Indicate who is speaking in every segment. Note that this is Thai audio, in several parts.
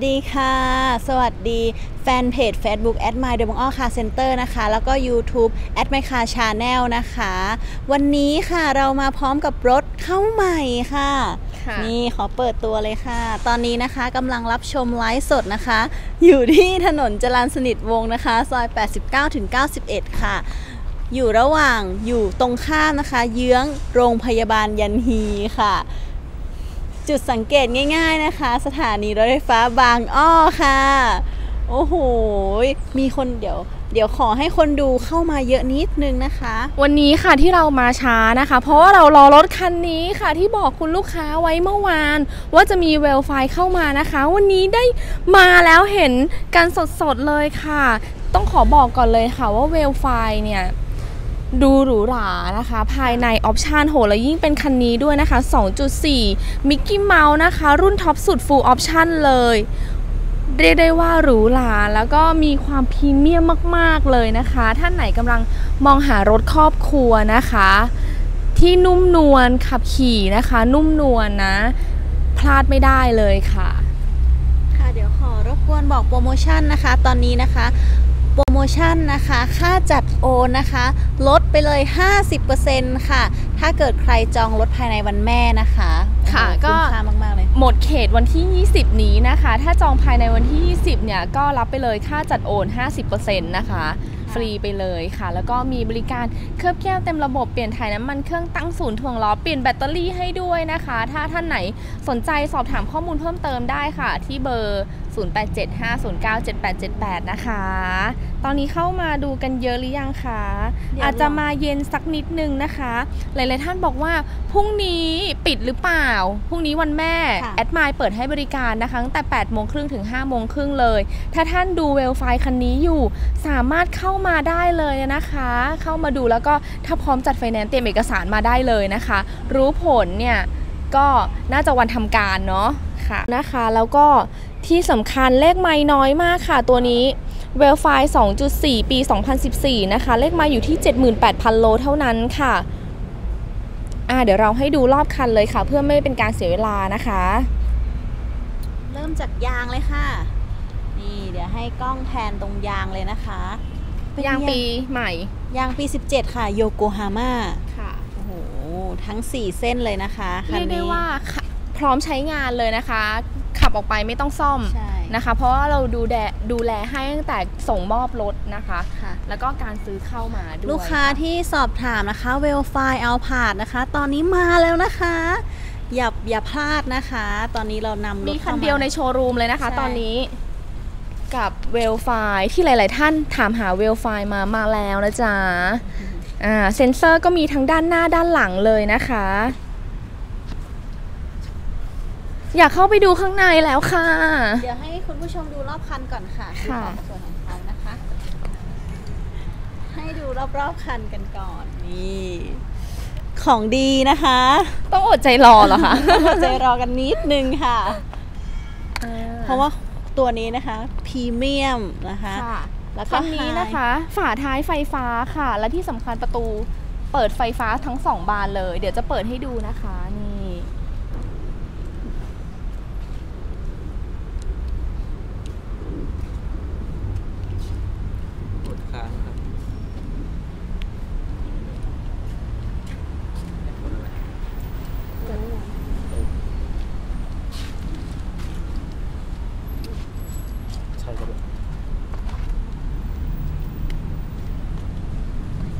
Speaker 1: วัสดีค่ะ สวัสดีแฟนเพจ Facebook at my d e m o n car center นะคะ แล้วก็ YouTube at my car channel นะคะ วันนี้ค่ะเรามาพร้อมกับรถเข้าใหม่ค่ะ
Speaker 2: ค่ะ
Speaker 1: นี่ขอเปิดตัวเลยค่ะ ตอนนี้นะคะกำลังรับชมไลฟ์สดนะคะ อยู่ที่ถนนจรัญสนิทวงศ์นะคะ ซอย 89-91 ค่ะ อยู่ระหว่างอยู่ตรงข้ามนะคะ เยื้องโรงพยาบาลยันฮีค่ะ จุดสังเกตง่ายๆนะคะ สถานีรถไฟฟ้าบางอ้อค่ะ โอ้โห มีคนเดี๋ยว เดี๋ยวขอให้คนดูเข้ามาเยอะนิดนึงนะคะ
Speaker 2: วันนี้ค่ะที่เรามาช้านะคะ เพราะว่าเรารอรถคันนี้ค่ะ ที่บอกคุณลูกค้าไว้เมื่อวาน ว่าจะมีเวลไฟเข้ามานะคะ วันนี้ได้มาแล้วเห็นกันสดๆเลยค่ะ ต้องขอบอกก่อนเลยค่ะว่าเวลไฟเนี่ย ดูหรูหรานะคะ ภายในออปชันโหแล้วยิ่งเป็นคันนี้ด้วยนะคะ 2.4 มิกกี้เมาส์นะคะ รุ่นท็อปสุด full option เลย เรียกได้ว่าหรูหราแล้วก็มีความพรีเมียมมาก ๆ เลยนะคะ ท่านไหนกำลังมองหารถครอบครัวนะคะ ที่นุ่มนวลขับขี่นะคะ นุ่มนวลนะพลาดไม่ได้เลยค่ะ
Speaker 1: ค่ะเดี๋ยวขอรบกวนบอกโปรโมชั่นนะคะ ตอนนี้นะคะ ปรโมชั่นนะคะ ค่าจัดโอนนะคะ ลดไปเลย 50%ค่ะ ถ้าเกิดใครจองรถภายในวันแม่นะคะ
Speaker 2: ค่ะ
Speaker 1: โอ้โห
Speaker 2: ก็
Speaker 1: คุ้มค่ามากๆเลย
Speaker 2: หมดเขตวันที่ 20 นี้นะคะ ถ้าจองภายในวันที่ 20 เนี่ย ก็รับไปเลยค่าจัดโอน 50%นะคะ ฟรีไปเลยค่ะ แล้วก็มีบริการเคลือบแก้วเต็มระบบเปลี่ยนถ่ายน้ำมันเครื่องตั้งศูนย์ถ่วงล้อเปลี่ยนแบตเตอรี่ให้ด้วยนะคะ ถ้าท่านไหนสนใจสอบถามข้อมูลเพิ่มเติมได้ค่ะ ที่เบอร์ 0875097878 นะคะ ตอนนี้เข้ามาดูกันเยอะหรือยังคะ
Speaker 1: เดี๋ยว
Speaker 2: อาจจะมาเย็นสักนิดนึงนะคะ หลาย ๆ ท่านบอกว่าพรุ่งนี้ปิดหรือเปล่า พรุ่งนี้วันแม่
Speaker 1: ค่ะ
Speaker 2: แอดไมล์เปิดให้บริการนะคะตั้งแต่8โมงครึ่งถึง5โมงครึ่งเลย ถ้าท่านดูเวลไฟคันนี้อยู่สามารถเข้ามาได้เลยนะคะ เข้ามาดูแล้วก็ถ้าพร้อมจัดไฟแนนซ์เตรียมเอกสารมาได้เลยนะคะ รู้ผลเนี่ยก็น่าจะวันทำการเนาะค่ะนะคะ แล้วก็ ที่สำคัญเลขไม้น้อยมากค่ะตัวนี้เวลไฟ2.4 ปี 2014 นะคะ เลขไม้อยู่ที่ 78,000 โลเท่านั้นค่ะอ่าเดี๋ยวเราให้ดูรอบคันเลยค่ะ เพื่อไม่เป็นการเสียเวลานะคะ
Speaker 1: เริ่มจากยางเลยค่ะ นี่เดี๋ยวให้กล้องแพนตรงยางเลยนะคะเป็น
Speaker 2: ยางปีใหม่
Speaker 1: ยางปี 17 ค่ะ โยโกฮาม่า
Speaker 2: ค่ะ
Speaker 1: โอ้โหทั้ง 4 เส้นเลยนะคะคั
Speaker 2: เรี
Speaker 1: น
Speaker 2: ยกได้
Speaker 1: นี้
Speaker 2: ว่าค่ะพร้อมใช้งานเลยนะคะ ขับออกไปไม่ต้องซ่อม
Speaker 1: ใช่
Speaker 2: นะคะ เพราะว่าเราดูแลดูแลให้ตั้งแต่ส่งมอบรถนะคะ
Speaker 1: ค่ะ
Speaker 2: แล้วก็การซื้อเข้ามาด้วย
Speaker 1: ลูกค้าที่สอบถามนะคะเวลไฟเอาผาดนะคะ ตอนนี้มาแล้วนะคะ อย่าอย่าพลาดนะคะ ตอนนี้เรานำร
Speaker 2: มี
Speaker 1: ถ
Speaker 2: คัน
Speaker 1: ข้ามา
Speaker 2: เดียวในโชว์รูมเลยนะคะ
Speaker 1: ใช่
Speaker 2: ตอนนี้กับเวลไฟที่หลาย ๆ ท่านถามหาเวลไฟมามาแล้วนะจ๊ะอ่าเซ็นเซอร์ก็มีทั้งด้านหน้าด้านหลังเลยนะคะ อยากเข้าไปดูข้างในแล้วค่ะ
Speaker 1: เดี๋ยวให้คุณผู้ชมดูรอบคันก่อนค่ะดู
Speaker 2: ค่ะ
Speaker 1: ของส่วนของเขานะคะ ให้ดูรอบๆคันกันก่อน นี่ ของดีนะคะ
Speaker 2: ต้องอดใจรอเหรอคะ
Speaker 1: ใจรอกันนิดนึงค่ะ เพราะว่าตัวนี้นะคะพรีเมียมนะคะ
Speaker 2: ค่ะ
Speaker 1: แล้วก็
Speaker 2: คันนี้นะคะ ฝาท้ายไฟฟ้าค่ะ และที่สำคัญประตูเปิดไฟฟ้าทั้งสองบานเลย เดี๋ยวจะเปิดให้ดูนะคะนี่
Speaker 3: กดค้างครับใช่ครับ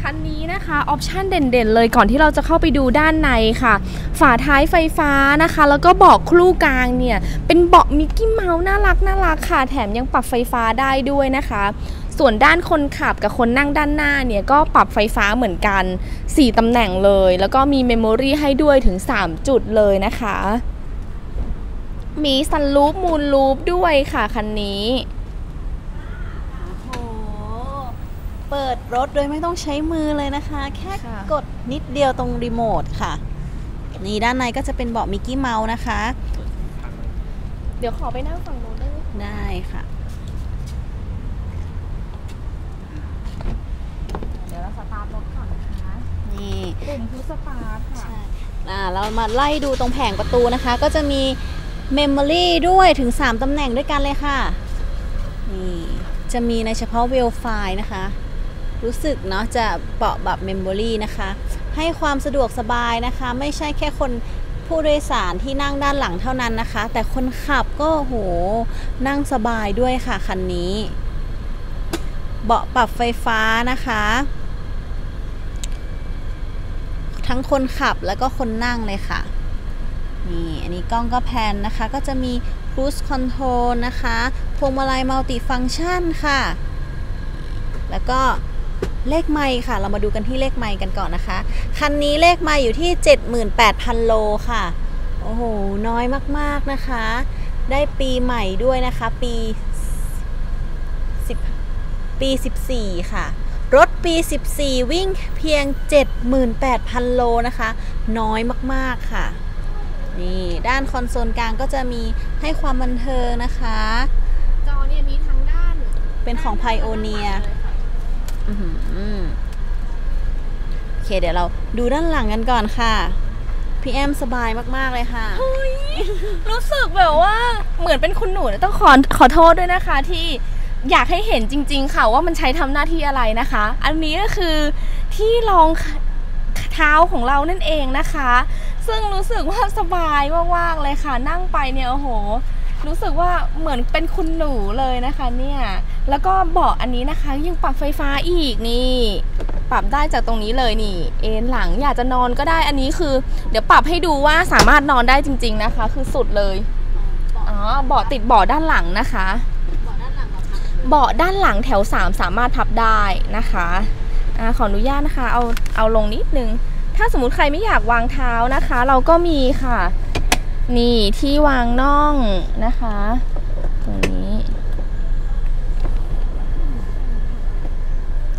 Speaker 2: คัน นะคะออปชันเด่นๆ เลยก่อนที่เราจะเข้าไปดูด้านในค่ะ ฝาท้ายไฟฟ้านะคะ แล้วก็เบาะคลู่กลางเนี่ย เป็นเบาะมิกกี้เมาส์น่ารักน่ารักค่ะ แถมยังปรับไฟฟ้าได้ด้วยนะคะ ส่วนด้านคนขับกับคนนั่งด้านหน้าเนี่ย ก็ปรับไฟฟ้าเหมือนกัน 4ตำแหน่งเลย แล้วก็มีเมมโมรีให้ด้วยถึง 3 จุดเลยนะคะ มีซันลูปมูนลูปด้วยค่ะคันนี้
Speaker 1: โอ้โห เปิดรถโดยไม่ต้องใช้มือเลยนะคะ แค่
Speaker 2: ค่ะ
Speaker 1: กดนิดเดียวตรงรีโมทค่ะ นี่ด้านในก็จะเป็นเบาะมิกกี้เมาส์นะคะ
Speaker 2: เดี๋ยวขอไปนั่งฝั่งโน้นได้ไหม
Speaker 1: ได้ค่ะ
Speaker 2: เดี๋ยวเราสตาร์ทรถก่อนนะคะ
Speaker 1: นี่
Speaker 2: ปุ่มพุชสตาร์ทค่ะ
Speaker 1: ใช่อ่าเรามาไล่ดูตรงแผงประตูนะคะ ก็จะมี Memory ด้วยถึง 3ตำแหน่งด้วยกันเลยค่ะ นี่ จะมีในเฉพาะเวลไฟล์นะคะ รู้สึกเนาะจะเปาะแบบ Memory นะคะ ให้ความสะดวกสบายนะคะ ไม่ใช่แค่คนผู้โดยสารที่นั่งด้านหลังเท่านั้นนะคะ แต่คนขับก็โหนั่งสบายด้วยค่ะคันนี้ เบาะปรับไฟฟ้านะคะ ทั้งคนขับแล้วก็คนนั่งเลยค่ะนี่อันนี้กล้องก็แพนนะคะ ก็จะมี cruise control นะคะ พวงมาลัยมัลติฟัง c t ชันค่ะ แล้วก็ เลขไมค์ค่ะ เรามาดูกันที่เลขไมค์กันก่อนนะคะ คันนี้เลขไมค์อยู่ที่ 78,000 โลค่ะ โอ้โห น้อยมากๆนะคะ ได้ปีใหม่ด้วยนะคะ ปี 10 ปี 14 ค่ะ รถปี 14 วิ่งเพียง 78,000 โลนะคะ น้อยมากๆค่ะ นี่ ด้านคอนโซลกลางก็จะมีให้ความบันเทิงนะคะ
Speaker 2: จอเนี่ยมีทั้งด้าน
Speaker 1: เป็นของ Pioneer อื้อหือ โอเค เดี๋ยวเราดูด้านหลังกันก่อนค่ะ พี่แอมสบายมาก ๆ เลยค่ะ
Speaker 2: รู้สึกแบบว่าเหมือนเป็นคุณหนูต้องขอขอโทษด้วยนะคะ ที่อยากให้เห็นจริง ๆ ค่ะว่ามันใช้ทำหน้าที่อะไรนะคะ อันนี้ก็คือที่รองเท้าของเรานั่นเองนะคะ ซึ่งรู้สึกว่าสบายมากๆเลยค่ะ นั่งไปเนี่ยโอ้โห รู้สึกว่าเหมือนเป็นคุณหนูเลยนะคะเนี่ยแล้วก็เบาะอันนี้นะคะยังปรับไฟฟ้าอีกนี่ปรับได้จากตรงนี้เลยนี่ เอนหลังอยากจะนอนก็ได้อันนี้คือ เดี๋ยวปรับให้ดูว่าสามารถนอนได้จริง ๆนะคะ คือสุดเลยอ๋อเบาะติดเบาะด้านหลังนะคะเบาะด้านหลังแถว 3 สามารถพับได้นะคะอะขออนุญาตนะคะเอาเอาลงนิดนึง ถ้าสมมติใครไม่อยากวางเท้านะคะ เราก็มีค่ะ นี่ที่วางน่องนะคะ ตรงนี้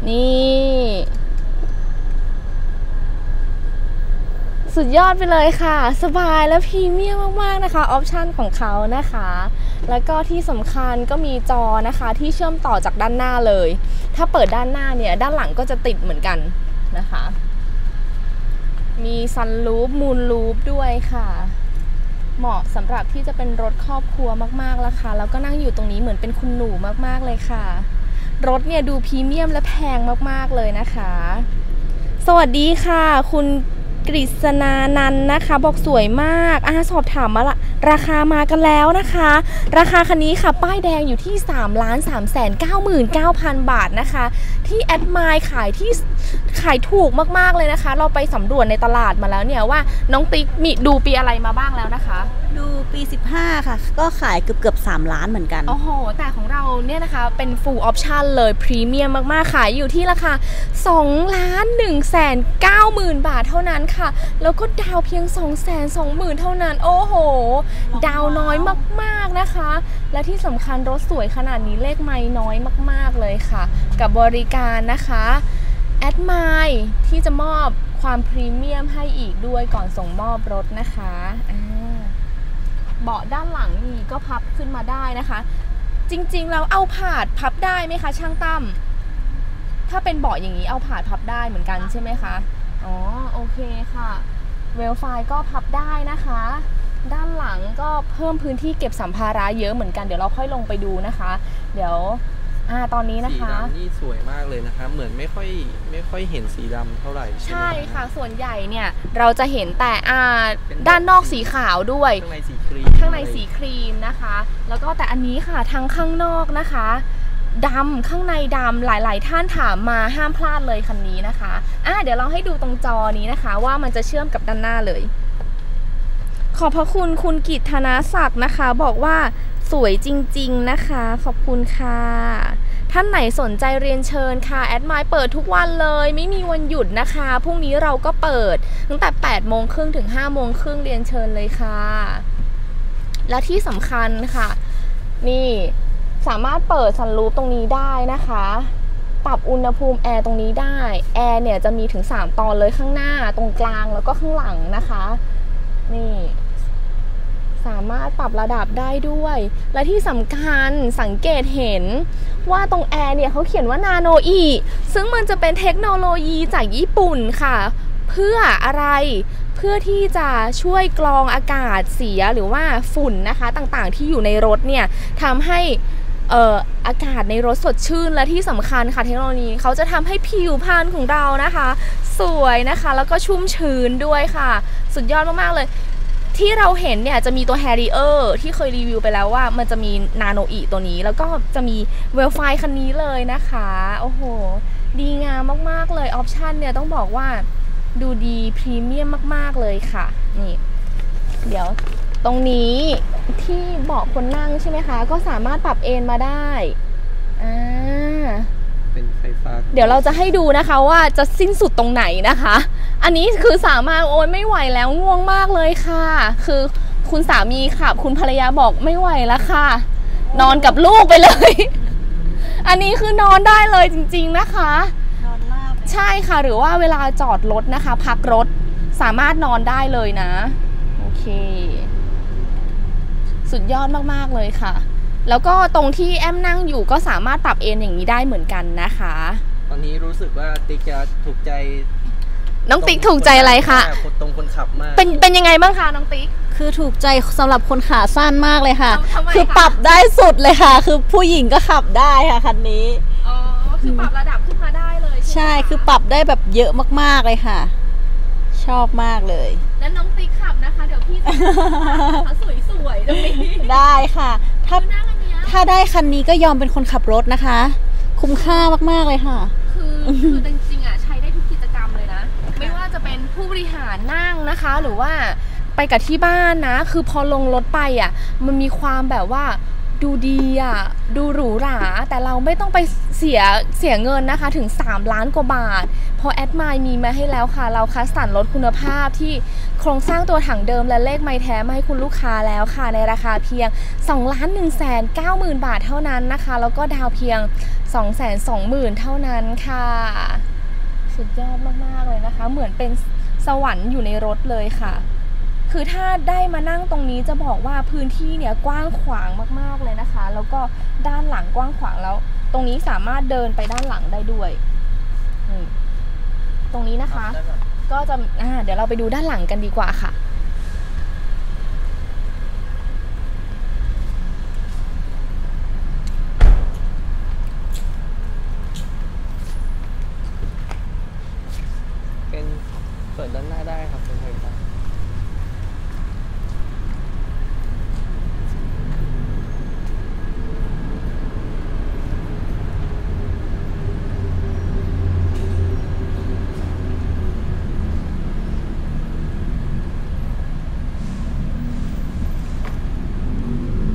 Speaker 2: นี่ สุดยอดไปเลยค่ะ สบายและพรีเมียมมากๆนะคะ ออปชันของเขานะคะ แล้วก็ที่สำคัญก็มีจอนะคะที่เชื่อมต่อจากด้านหน้าเลย ถ้าเปิดด้านหน้าเนี่ย ด้านหลังก็จะติดเหมือนกันนะคะ มีซันลูปมูนลูปด้วยค่ะ เหมาะสำหรับที่จะเป็นรถครอบครัวมากๆแล้วค่ะแล้วก็นั่งอยู่ตรงนี้เหมือนเป็นคุณหนูมากๆเลยค่ะ รถเนี่ยดูพรีเมียมและแพงมากๆเลยนะคะ สวัสดีค่ะ คุณ กฤษณานันนะคะ บอกสวยมากอาสอบถามมาละราคามากันแล้วนะคะ ราคาคันนี้ค่ะ ป้ายแดงอยู่ที่3ล้าน3แสน99,000 บาทนะคะ ที่แอดมายขายที่ขายถูกมากๆเลยนะคะ เราไปสำรวจในตลาดมาแล้วเนี่ยว่าน้องติ๊กมีดูปีอะไรมาบ้างแล้วนะคะ
Speaker 1: ดูปี 15 ค่ะ ก็ขายเกือบเกือบ3ล้านเหมือนกัน
Speaker 2: โอ้โห แต่ของเราเนี่ยนะคะ เป็น full option เลย พรีเมียมมาก ๆ ขายอยู่ที่ราคา2ล้าน1แสน9หมื่นบาทเท่านั้นค่ะ แล้วก็ดาวเพียง2แสน2หมื่นเท่านั้น โอ้โห ดาวน้อยมากๆนะคะ และที่สำคัญรถสวยขนาดนี้เลขไม่น้อยมาก ๆ เลยค่ะ กับบริการนะคะแอดไมที่จะมอบความพรีเมียมให้อีกด้วยก่อนส่งมอบรถนะคะ เบาะด้านหลังนี่ก็พับขึ้นมาได้นะคะ จริงๆแล้วเอาผาดพับได้ไหมคะช่างตั้มถ้าเป็นเบาะอย่างนี้เอาผาดพับได้เหมือนกันใช่ไหมคะอ๋อโอเคค่ะเวลไฟก็พับได้นะคะ ด้านหลังก็เพิ่มพื้นที่เก็บสัมภาระเยอะเหมือนกันเดี๋ยวเราค่อยลงไปดูนะคะ เดี๋ยว อ่าตอนนี้นะ
Speaker 3: สี
Speaker 2: คะ
Speaker 3: ดำนี่สวยมากเลยนะคะ เหมือนไม่ค่อยไม่ค่อยเห็นสีดำเท่าไหร่ใช่ไหม
Speaker 2: ใช่ค่ะ ส่วนใหญ่เนี่ยเราจะเห็นแต่อ่าด้านนอกสีขาวด้วย
Speaker 3: ข้างในสีครีม
Speaker 2: ข้างในสีครีมนะคะ แล้วก็แต่อันนี้ค่ะทั้งข้างนอกนะคะดำข้างในดำหลาย ๆ ท่านถามมาห้ามพลาดเลยคันนี้นะคะอะเดี๋ยวเราให้ดูตรงจอนี้นะคะ ว่ามันจะเชื่อมกับด้านหน้าเลย ขอบพระคุณคุณกิตธนาศักดิ์นะคะ บอกว่า สวยจริงๆนะคะ ขอบคุณค่ะ ท่านไหนสนใจเรียนเชิญค่ะ แอดไมล์เปิดทุกวันเลย ไม่มีวันหยุดนะคะ พรุ่งนี้เราก็เปิด ตั้งแต่8โมงครึ่งถึง5โมงครึ่งเรียนเชิญเลยค่ะ และที่สำคัญค่ะ นี่สามารถเปิดซันรูปตรงนี้ได้นะคะ ปรับอุณหภูมิแอร์ตรงนี้ได้ แอร์เนี่ยจะมีถึง 3 ตอนเลยข้างหน้าตรงกลางแล้วก็ข้างหลังนะคะ นี่ สามารถปรับระดับได้ด้วย และที่สำคัญสังเกตเห็นว่าตรงแอร์เนี่ยเขาเขียนว่านาโนอีซึ่งมันจะเป็นเทคโนโลยีจากญี่ปุ่นค่ะ เพื่ออะไรเพื่อที่จะช่วยกรองอากาศเสียหรือว่าฝุ่นนะคะต่างๆ ที่อยู่ในรถเนี่ยทำให้เอ่ออากาศในรถสดชื่นและที่สำคัญค่ะเทคโนโลยีเขาจะทำให้ผิวพรรณของเรานะคะ สวยนะคะ แล้วก็ชุ่มชื้นด้วยค่ะ สุดยอดมากๆเลย ที่เราเห็นเนี่ยจะมีตัว Harrier ที่เคยรีวิวไปแล้วว่ามันจะมีนาโนอีตัวนี้ แล้วก็จะมีเวลไฟคันนี้เลยนะคะ โอ้โห ดีงามมากๆเลย ออปชันเนี่ยต้องบอกว่าดูดีพรีเมียมมาก ๆ เลยค่ะ นี่ เดี๋ยวตรงนี้ที่เบาะคนนั่งใช่ไหมคะ ก็สามารถปรับเอนมาได้อ่า
Speaker 3: เป็นไฟฟ้า
Speaker 2: เดี๋ยวเราจะให้ดูนะคะว่าจะสิ้นสุดตรงไหนนะคะ อันนี้คือสามารถโอ้ยไม่ไหวแล้วง่วงมากเลยค่ะ คือคุณสามีขับ คุณภรรยาบอกไม่ไหวแล้วค่ะ นอนกับลูกไปเลย อันนี้คือนอนได้เลยจริง ๆนะคะ
Speaker 1: นอนราบเลย
Speaker 2: ใช่ค่ะ หรือว่าเวลาจอดรถนะคะ พักรถสามารถนอนได้เลยนะ โอเค สุดยอดมากๆเลยค่ะ แล้วก็ตรงที่แอมนั่งอยู่ก็สามารถปรับเอนอย่างนี้ได้เหมือนกันนะคะ
Speaker 3: ตอนนี้รู้สึกว่าติ๊กจะถูกใจ
Speaker 2: น้องติ๊กถูกใจอะไรคะ
Speaker 3: คนตรงคนขับมาก
Speaker 2: เป็นเป็นยังไงบ้างคะน้องติ๊ก
Speaker 1: คือถูกใจสำหรับคนขาสั้นมากเลยค่ะ
Speaker 2: ทำทำไม
Speaker 1: คือ
Speaker 2: คะ
Speaker 1: ปรับได้สุดเลยค่ะ คือผู้หญิงก็ขับได้ค่ะคันนี้
Speaker 2: อ๋อคือปรับระดับขึ้นมาได้เลย
Speaker 1: ใช่คือปรับได้แบบเยอะมากๆเลยค่ะ ชอบมากเลย
Speaker 2: แล้วน้องติ๊กขับนะคะ เดี๋ยวพี่จะขับสวยๆตรงนี้
Speaker 1: ได้ค่ะ ถ้า
Speaker 2: คือนั่งอันเนี้ย
Speaker 1: ถ้าได้คันนี้ก็ยอมเป็นคนขับรถนะคะ คุ้มค่ามากๆเลยค่ะ
Speaker 2: คือคือจริง ผู้บริหารนั่งนะคะ หรือว่าไปกับที่บ้านนะ คือพอลงรถไปอะ มันมีความแบบว่าดูดีอะ ดูหรูหรา แต่เราไม่ต้องไปเสียเสียเงินนะคะถึง 3 ล้านกว่าบาท พอแอดมายมีมาให้แล้วค่ะ เราคัดสรรรถคุณภาพที่โครงสร้างตัวถังเดิมและเลขไม้แท้มาให้คุณลูกค้าแล้วค่ะ ในราคาเพียง 2 ล้าน1 9 0 0 0 0 บาทเท่านั้นนะคะ แล้วก็ดาวเพียง 2 2 0 0 0 0 เท่านั้นค่ะ สุดยอดมาก ๆ เลยนะคะ เหมือนเป็น สวรรค์อยู่ในรถเลยค่ะ คือถ้าได้มานั่งตรงนี้จะบอกว่าพื้นที่เนี่ยกว้างขวางมากๆเลยนะคะ แล้วก็ด้านหลังกว้างขวางแล้ว ตรงนี้สามารถเดินไปด้านหลังได้ด้วยนี่ตรงนี้นะคะ ก็จะอ่าเดี๋ยวเราไปดูด้านหลังกันดีกว่าค่ะ
Speaker 3: เป็นเปิ ด้านหน้าได้ครับเป็นไฟฟ้า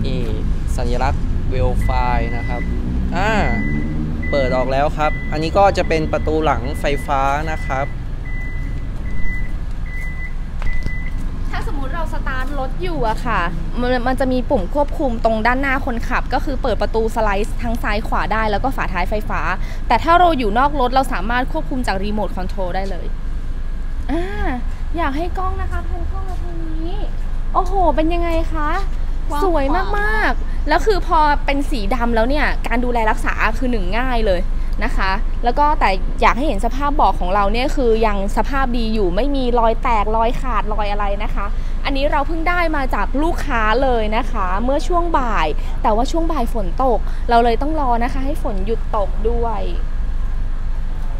Speaker 3: นี่สัญลักษณ์เวลไฟนะครับ อ่า เปิดออกแล้วครับ อันนี้ก็จะเป็นประตูหลังไฟฟ้านะครับ
Speaker 2: ถ้าสมมุติเราสตาร์ทรถอยู่อะค่ะมันมันจะมีปุ่มควบคุมตรงด้านหน้าคนขับ ก็คือเปิดประตูสไลด์ทั้งซ้ายขวาได้แล้วก็ฝาท้ายไฟฟ้า แต่ถ้าเราอยู่นอกรถเราสามารถควบคุมจากรีโมทคอนโทรลได้เลยอ่าอยากให้กล้องนะคะแพนกล้องมาทางนี้ โอ้โห เป็นยังไงคะ
Speaker 1: กว้าง
Speaker 2: สวย
Speaker 1: ขวาง
Speaker 2: มากๆ แล้วคือพอเป็นสีดำแล้วเนี่ย การดูแลรักษาคือหนึ่งง่ายเลยนะคะ แล้วก็แต่อยากให้เห็นสภาพเบาะของเราเนี่ยคือยังสภาพดีอยู่ไม่มีรอยแตกรอยขาดรอยอะไรนะคะ อันนี้เราเพิ่งได้มาจากลูกค้าเลยนะคะ เมื่อช่วงบ่าย แต่ว่าช่วงบ่ายฝนตก เราเลยต้องรอนะคะ ให้ฝนหยุดตกด้วย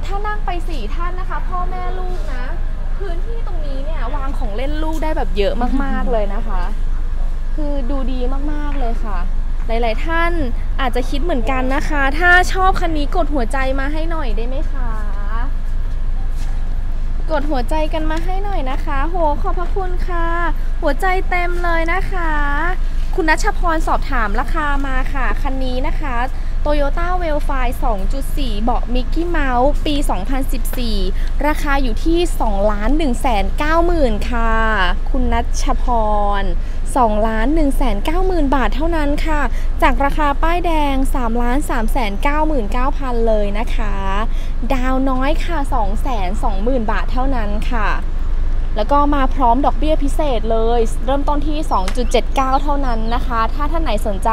Speaker 2: ถ้านั่งไปสี่ท่านนะคะ พ่อแม่ลูกนะ พื้นที่ตรงนี้เนี่ยวางของเล่นลูกได้แบบเยอะมากๆเลยนะคะ คือดูดีมากๆเลยค่ะหลาย ๆ ท่านอาจจะคิดเหมือนกันนะคะ ถ้าชอบคันนี้กดหัวใจมาให้หน่อยได้ไหมคะ กดหัวใจกันมาให้หน่อยนะคะ โหขอบพระคุณค่ะ หัวใจเต็มเลยนะคะ คุณนัชพรสอบถามราคามาค่ะ คันนี้นะคะ Toyota w e l f i 2.4 เบาะมิกกี้เมาส์ปี 2014 ราคาอยู่ที่2ล้าน1 9 0 0 0 0 ค่ะ คุณนัชพร 2ล้าน1 9 0 0 0 0 บาทเท่านั้นค่ะ จากราคาป้ายแดง3ล้าน3 9 9 0 0 0 เลยนะคะ ดาวน้อยค่ะ 2 2 0 0 0 0 บาทเท่านั้นค่ะ แล้วก็มาพร้อมดอกเบี้ยพิเศษเลย เริ่มต้นที่ 2.79 เท่านั้นนะคะ ถ้าท่านไหนสนใจ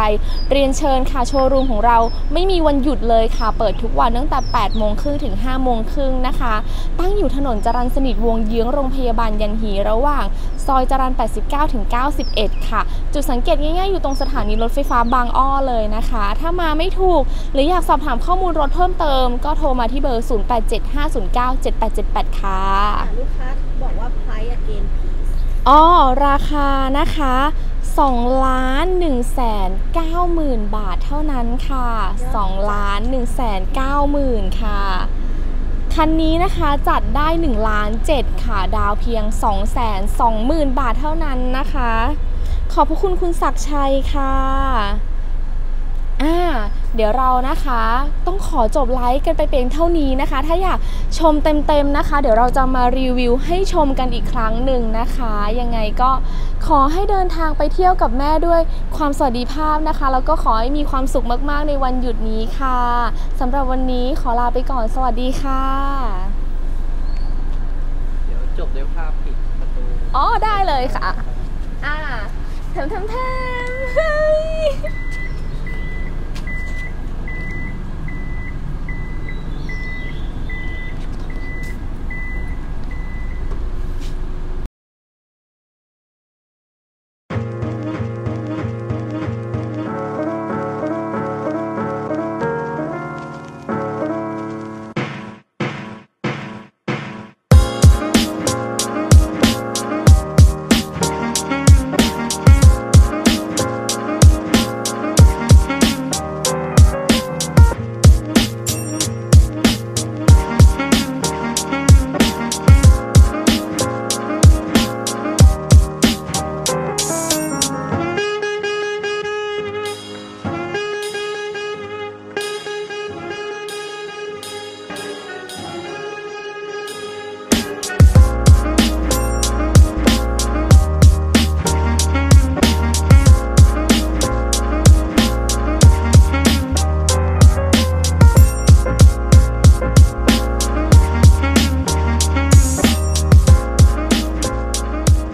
Speaker 2: เรียนเชิญค่ะโชว์รูมของเราไม่มีวันหยุดเลยค่ะ เปิดทุกวันตั้งแต่ 8 โมงครึ่งถึง 5 โมงครึ่งนะคะ ตั้งอยู่ถนนจรัญสนิทวงเยื้องโรงพยาบาลยันหีระหว่าง ซอยจรัญ89 ถึง 91 ค่ะ จุดสังเกตง่ายๆ อยู่ตรงสถานีรถไฟฟ้าบางอ้อเลยนะคะ ถ้ามาไม่ถูก หรืออยากสอบถามข้อมูลรถเพิ่มเติม ก็โทรมาที่เบอร์ 0875097878 ค่ะ
Speaker 1: ลูกค้า บอกว่า price again please
Speaker 2: อ๋อ ราคานะคะ2ล้าน1แสน9หมื่นบาทเท่านั้นค่ะ2ล้าน1แสน9หมื่นค่ะ คันนี้นะคะจัดได้1ล้าน7ค่ะ ดาวเพียง2แสน2หมื่นบาทเท่านั้นนะคะ ขอบพระคุณคุณศักดิ์ชัยค่ะ อ่าเดี๋ยวเรานะคะต้องขอจบไลฟ์กันไปเพียงเท่านี้นะคะ ถ้าอยากชมเต็มๆนะคะ เดี๋ยวเราจะมารีวิวให้ชมกันอีกครั้งหนึ่งนะคะ ยังไงก็ขอให้เดินทางไปเที่ยวกับแม่ด้วยความสวัสดิภาพนะคะ แล้วก็ขอให้มีความสุขมากๆในวันหยุดนี้ค่ะสำหรับวันนี้ขอลาไปก่อนสวัสดีค่ะ
Speaker 3: เดี๋ยวจบด้วยภาพปิดประตู
Speaker 2: อ๋อได้เลยค่ะ อ่าแถมแถมแถมเฮ้ย